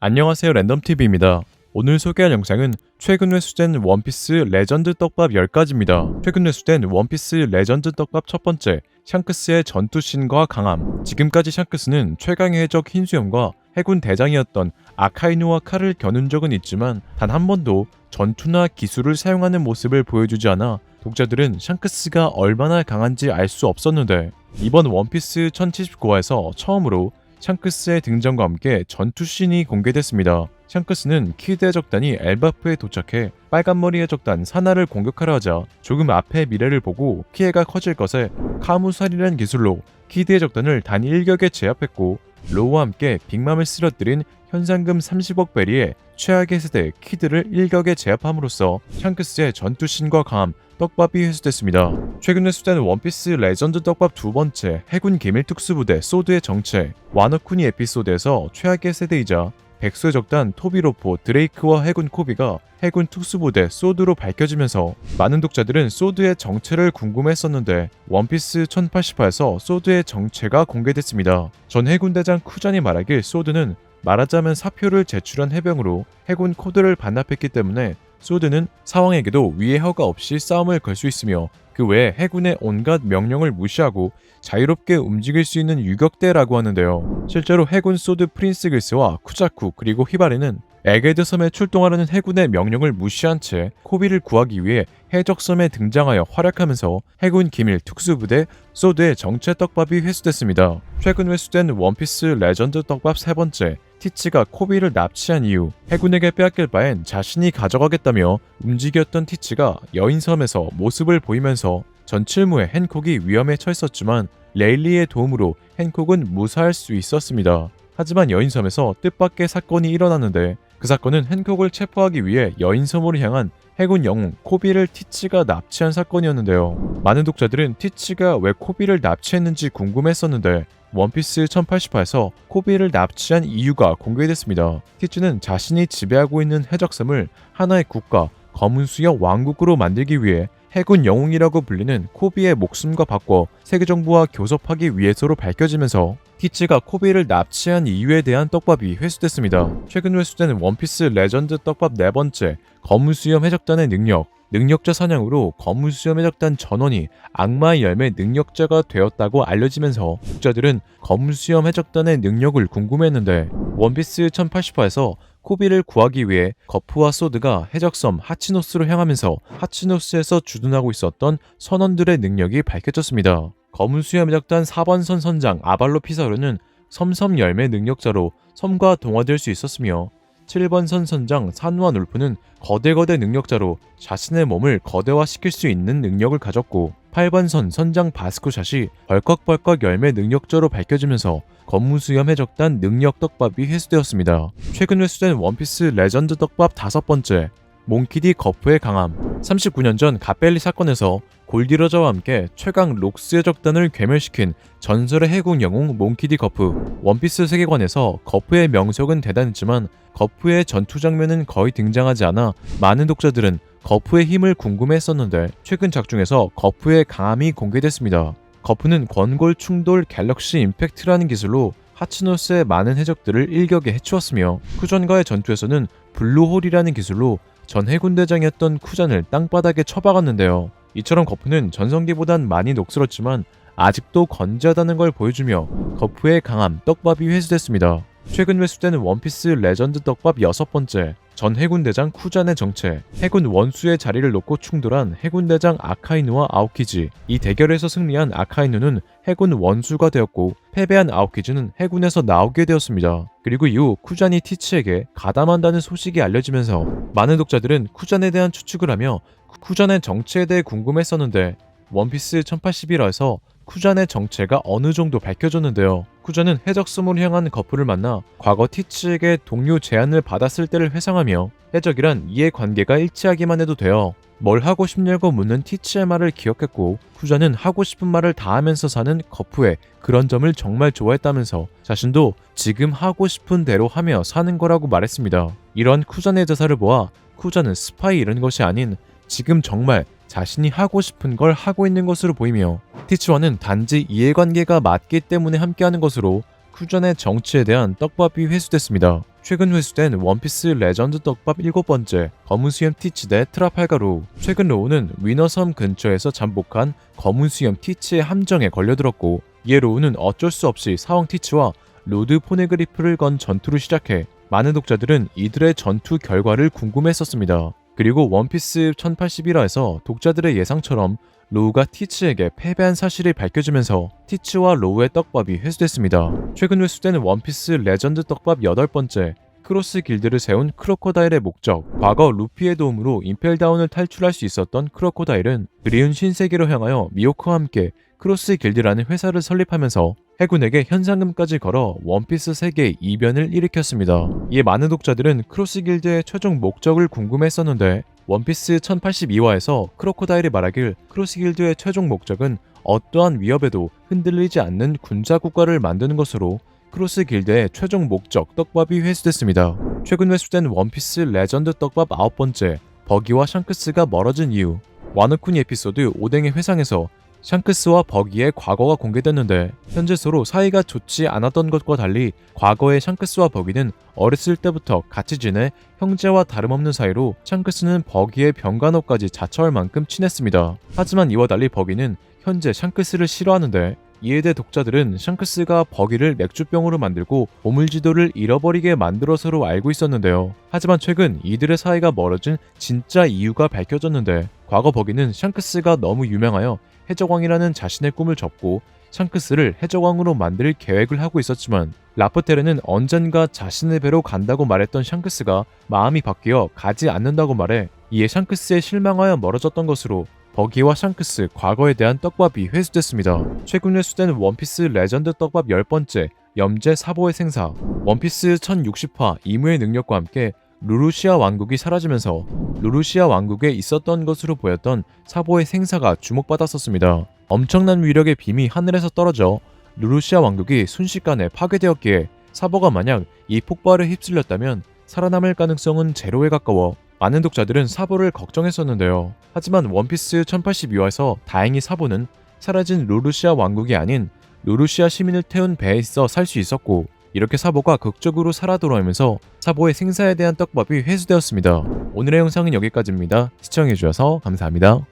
안녕하세요 랜덤TV입니다. 오늘 소개할 영상은 최근 회수된 원피스 레전드 떡밥 10가지입니다. 최근 회수된 원피스 레전드 떡밥 첫 번째, 샹크스의 전투신과 강함. 지금까지 샹크스는 최강의 해적 흰수염과 해군 대장이었던 아카이누와 칼을 겨눈 적은 있지만 단 한 번도 전투나 기술을 사용하는 모습을 보여주지 않아 독자들은 샹크스가 얼마나 강한지 알 수 없었는데 이번 원피스 1079화에서 처음으로 샹크스의 등장과 함께 전투씬이 공개됐습니다. 샹크스는 키드 해적단이 엘바프에 도착해 빨간머리 해적단 사나를 공격하려 하자 조금 앞의 미래를 보고 피해가 커질 것에 카무살이라는 기술로 키드 해적단을 단 1격에 제압했고 로우와 함께 빅맘을 쓰러뜨린 현상금 30억 베리의 최악의 세대 키드를 1격에 제압함으로써 샹크스의 전투신과 강함 떡밥이 회수됐습니다. 최근 회수된 원피스 레전드 떡밥 두 번째 해군 기밀 특수부대 소드의 정체 와너쿠니 에피소드에서 최악의 세대이자 백수의 적단 토비로포 드레이크와 해군 코비가 해군 특수부대 소드로 밝혀지면서 많은 독자들은 소드의 정체를 궁금했었는데 원피스 1088에서 소드의 정체가 공개됐습니다. 전 해군 대장 쿠잔이 말하길 소드는 말하자면 사표를 제출한 해병으로 해군 코드를 반납했기 때문에 소드는 사왕에게도 위의 허가 없이 싸움을 걸 수 있으며 그 외에 해군의 온갖 명령을 무시하고 자유롭게 움직일 수 있는 유격대라고 하는데요. 실제로 해군 소드 프린스 글스와 쿠자쿠 그리고 히바리는 에게드 섬에 출동하라는 해군의 명령을 무시한 채 코비를 구하기 위해 해적섬에 등장하여 활약하면서 해군 기밀 특수부대 소드의 정체 떡밥이 회수됐습니다. 최근 회수된 원피스 레전드 떡밥 세 번째 티치가 코비를 납치한 이후 해군에게 빼앗길 바엔 자신이 가져가겠다며 움직였던 티치가 여인섬에서 모습을 보이면서 전칠무의 헨콕이 위험에 처했었지만 레일리의 도움으로 헨콕은 무사할 수 있었습니다. 하지만 여인섬에서 뜻밖의 사건이 일어났는데 그 사건은 헨콕을 체포하기 위해 여인섬으로 향한 해군 영웅 코비를 티치가 납치한 사건이었는데요. 많은 독자들은 티치가 왜 코비를 납치했는지 궁금했었는데 원피스 1088에서 코비를 납치한 이유가 공개됐습니다. 티츠는 자신이 지배하고 있는 해적섬을 하나의 국가, 검은 수역 왕국으로 만들기 위해 해군 영웅이라고 불리는 코비의 목숨과 바꿔 세계 정부와 교섭하기 위해서로 밝혀지면서 티츠가 코비를 납치한 이유에 대한 떡밥이 회수됐습니다. 최근 회수된 원피스 레전드 떡밥 네 번째 검은 수염 해적단의 능력 능력자 사냥으로 검은 수염 해적단 전원이 악마의 열매 능력자가 되었다고 알려지면서 독자들은 검은 수염 해적단의 능력을 궁금했는데 원피스 1080화에서 코비를 구하기 위해 거프와 소드가 해적섬 하치노스로 향하면서 하치노스에서 주둔하고 있었던 선원들의 능력이 밝혀졌습니다. 검은 수염 해적단 4번선 선장 아발로 피사르는 섬섬 열매 능력자로 섬과 동화될 수 있었으며 7번 선 선장 산우와 울프는 거대거대 능력자로 자신의 몸을 거대화시킬 수 있는 능력을 가졌고 8번 선 선장 바스코샷이 벌컥벌컥 열매 능력자로 밝혀지면서 검무수염 해적단 능력 떡밥이 회수되었습니다. 최근 회수된 원피스 레전드 떡밥 다섯 번째 몽키디 거프의 강함 39년 전 가벨리 사건에서 골디러저와 함께 최강 록스 해적단을 괴멸시킨 전설의 해군 영웅 몽키디 거프 원피스 세계관에서 거프의 명성은 대단했지만 거프의 전투 장면은 거의 등장하지 않아 많은 독자들은 거프의 힘을 궁금해했었는데 최근 작 중에서 거프의 강함이 공개됐습니다. 거프는 권골 충돌 갤럭시 임팩트라는 기술로 하치노스의 많은 해적들을 일격에 해치웠으며 쿠전과의 전투에서는 블루홀이라는 기술로 전 해군 대장이었던 쿠잔을 땅바닥에 처박았는데요. 이처럼 거프는 전성기보단 많이 녹슬었지만 아직도 건재하다는 걸 보여주며 거프의 강함 떡밥이 회수됐습니다. 최근 회수된 원피스 레전드 떡밥 여섯 번째 전 해군 대장 쿠잔의 정체 해군 원수의 자리를 놓고 충돌한 해군 대장 아카이누와 아오키지 이 대결에서 승리한 아카이누는 해군 원수가 되었고 패배한 아오키즈는 해군에서 나오게 되었습니다. 그리고 이후 쿠잔이 티치에게 가담한다는 소식이 알려지면서 많은 독자들은 쿠잔에 대한 추측을 하며 쿠잔의 정체에 대해 궁금했었는데 원피스 1081화에서 쿠잔의 정체가 어느 정도 밝혀졌는데요. 쿠잔은 해적섬으로 향한 거프를 만나 과거 티츠에게 동료 제안을 받았을 때를 회상하며 해적이란 이해 관계가 일치하기만 해도 돼요. 뭘 하고 싶냐고 묻는 티츠의 말을 기억했고 쿠잔은 하고 싶은 말을 다 하면서 사는 거프의 그런 점을 정말 좋아했다면서 자신도 지금 하고 싶은 대로 하며 사는 거라고 말했습니다. 이런 쿠잔의 대사를 보아 쿠잔은 스파이 이런 것이 아닌 지금 정말 자신이 하고 싶은 걸 하고 있는 것으로 보이며 티츠와는 단지 이해관계가 맞기 때문에 함께하는 것으로 쿠전의 정치에 대한 떡밥이 회수됐습니다. 최근 회수된 원피스 레전드 떡밥 일곱 번째 검은 수염 티치 대 트라팔가 로우 최근 로우는 위너섬 근처에서 잠복한 검은 수염 티치의 함정에 걸려들었고 이에 로우는 어쩔 수 없이 사왕 티치와 로드 포네그리프를 건 전투를 시작해 많은 독자들은 이들의 전투 결과를 궁금했었습니다. 그리고 원피스 1081화에서 독자들의 예상처럼 로우가 티치에게 패배한 사실이 밝혀지면서 티치와 로우의 떡밥이 회수됐습니다. 최근 회수된 원피스 레전드 떡밥 여덟 번째 크로스 길드를 세운 크로코다일의 목적 과거 루피의 도움으로 임펠다운을 탈출할 수 있었던 크로코다일은 그리운 신세계로 향하여 미호크와 함께 크로스 길드라는 회사를 설립하면서 해군에게 현상금까지 걸어 원피스 세계의 이변을 일으켰습니다. 이에 많은 독자들은 크로스 길드의 최종 목적을 궁금했었는데 원피스 1082화에서 크로코다일이 말하길 크로스 길드의 최종 목적은 어떠한 위협에도 흔들리지 않는 군사 국가를 만드는 것으로 크로스 길드의 최종 목적 떡밥이 회수됐습니다. 최근 회수된 원피스 레전드 떡밥 아홉 번째 버기와 샹크스가 멀어진 이유 와노쿠니 에피소드 오뎅의 회상에서 샹크스와 버기의 과거가 공개됐는데 현재 서로 사이가 좋지 않았던 것과 달리 과거의 샹크스와 버기는 어렸을 때부터 같이 지내 형제와 다름없는 사이로 샹크스는 버기의 병간호까지 자처할 만큼 친했습니다. 하지만 이와 달리 버기는 현재 샹크스를 싫어하는데 이에 대해 독자들은 샹크스가 버기를 맥주병으로 만들고 보물지도를 잃어버리게 만들어서로 알고 있었는데요. 하지만 최근 이들의 사이가 멀어진 진짜 이유가 밝혀졌는데 과거 버기는 샹크스가 너무 유명하여 해적왕이라는 자신의 꿈을 접고 샹크스를 해적왕으로 만들 계획을 하고 있었지만 라프테르는 언젠가 자신의 배로 간다고 말했던 샹크스가 마음이 바뀌어 가지 않는다고 말해 이에 샹크스에 실망하여 멀어졌던 것으로 버기와 샹크스 과거에 대한 떡밥이 회수됐습니다. 최근 회수된 원피스 레전드 떡밥 10번째 염제 사보의 생사 원피스 1060화 이무의 능력과 함께 루루시아 왕국이 사라지면서 루루시아 왕국에 있었던 것으로 보였던 사보의 생사가 주목받았었습니다. 엄청난 위력의 빔이 하늘에서 떨어져 루루시아 왕국이 순식간에 파괴되었기에 사보가 만약 이 폭발에 휩쓸렸다면 살아남을 가능성은 제로에 가까워 많은 독자들은 사보를 걱정했었는데요. 하지만 원피스 1082화에서 다행히 사보는 사라진 루루시아 왕국이 아닌 루루시아 시민을 태운 배에 있어 살 수 있었고 이렇게 사보가 극적으로 살아 돌아오면서 사보의 생사에 대한 떡밥이 회수되었습니다. 오늘의 영상은 여기까지입니다. 시청해주셔서 감사합니다.